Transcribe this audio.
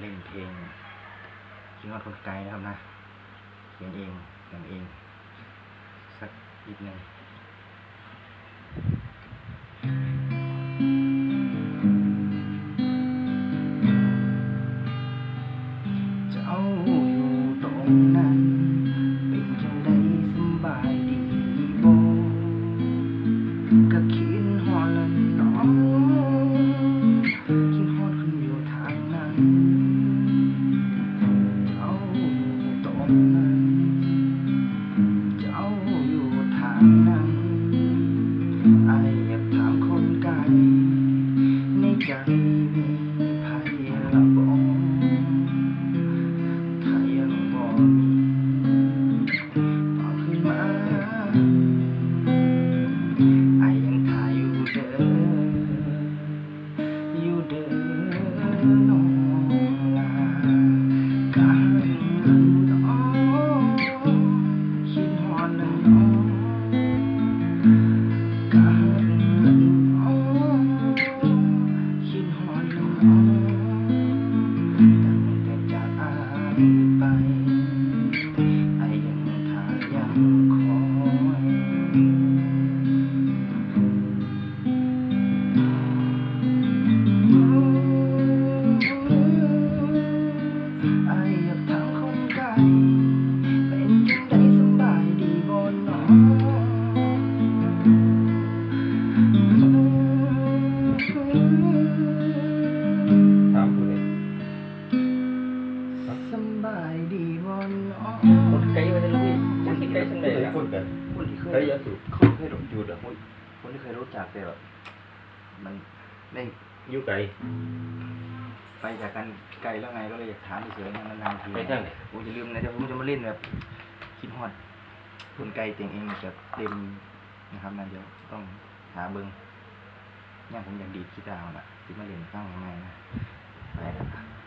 เล่นเพลงชิงอดคนไกลนะครับนะเขียนเองแต่งเอง สักนิดหนึ่งเจ้าอยู่ตรงนั้นเป็น ในใจมีภัยละบอถ้ายังบ่มีฝากขึ้นมาไอายยังถ่ายอยู่เด้ออยู่เด้อ บายดีบ่น้อคนไกลมาได้ลูกพี่คนไกลสังใดล่ะคนกันคนที่เคยสูบเขาเคยรู้หยุดอะคนที่เคยรู้จักแต่แบบมันได้อยู่ไกลไปจากกันไกลแล้วไงก็เลยอยากถามเฉยๆนานๆทีไปทางไหนผมจะลืมนะเดี๋ยวผมจะมาเล่นแบบคิดฮอดคนไกลเตียงเองแบบเต็มนะครับนะเดี๋ยวต้องหาเบิ้งย่างผมอยากดีดกีตาร์น่ะที่มาเล่นฟังยังไงนะไปแล้ว